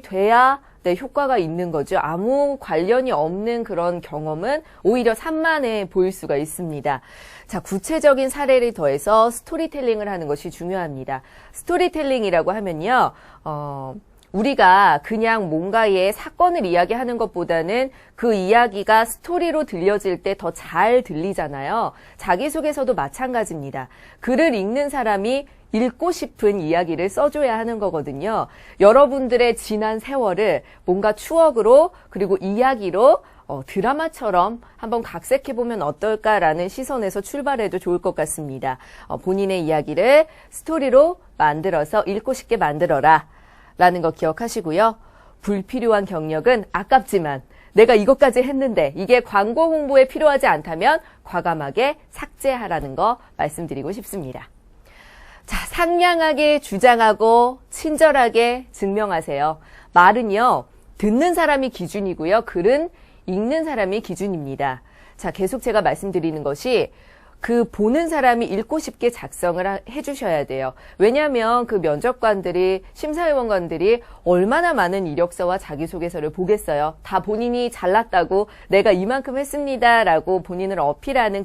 돼야 네, 효과가 있는 거죠. 아무 관련이 없는 그런 경험은 오히려 산만해 보일 수가 있습니다. 자, 구체적인 사례를 더해서 스토리텔링을 하는 것이 중요합니다. 스토리텔링이라고 하면요, 어, 우리가 그냥 뭔가의 사건을 이야기하는 것보다는 그 이야기가 스토리로 들려질 때 더 잘 들리잖아요. 자기소개서도 마찬가지입니다. 글을 읽는 사람이 읽고 싶은 이야기를 써줘야 하는 거거든요. 여러분들의 지난 세월을 뭔가 추억으로 그리고 이야기로 어, 드라마처럼 한번 각색해보면 어떨까라는 시선에서 출발해도 좋을 것 같습니다. 어, 본인의 이야기를 스토리로 만들어서 읽고 싶게 만들어라. 라는 거 기억하시고요. 불필요한 경력은 아깝지만 내가 이것까지 했는데 이게 광고 홍보에 필요하지 않다면 과감하게 삭제하라는 거 말씀드리고 싶습니다. 자, 상냥하게 주장하고 친절하게 증명하세요. 말은요, 듣는 사람이 기준이고요. 글은 읽는 사람이 기준입니다. 자, 계속 제가 말씀드리는 것이 그 보는 사람이 읽고 싶게 작성을 하- 해주셔야 돼요. 왜냐하면 그 면접관들이 심사위원관들이 얼마나 많은 이력서와 자기소개서를 보겠어요. 다 본인이 잘났다고 내가 이만큼 했습니다라고 본인을 어필하는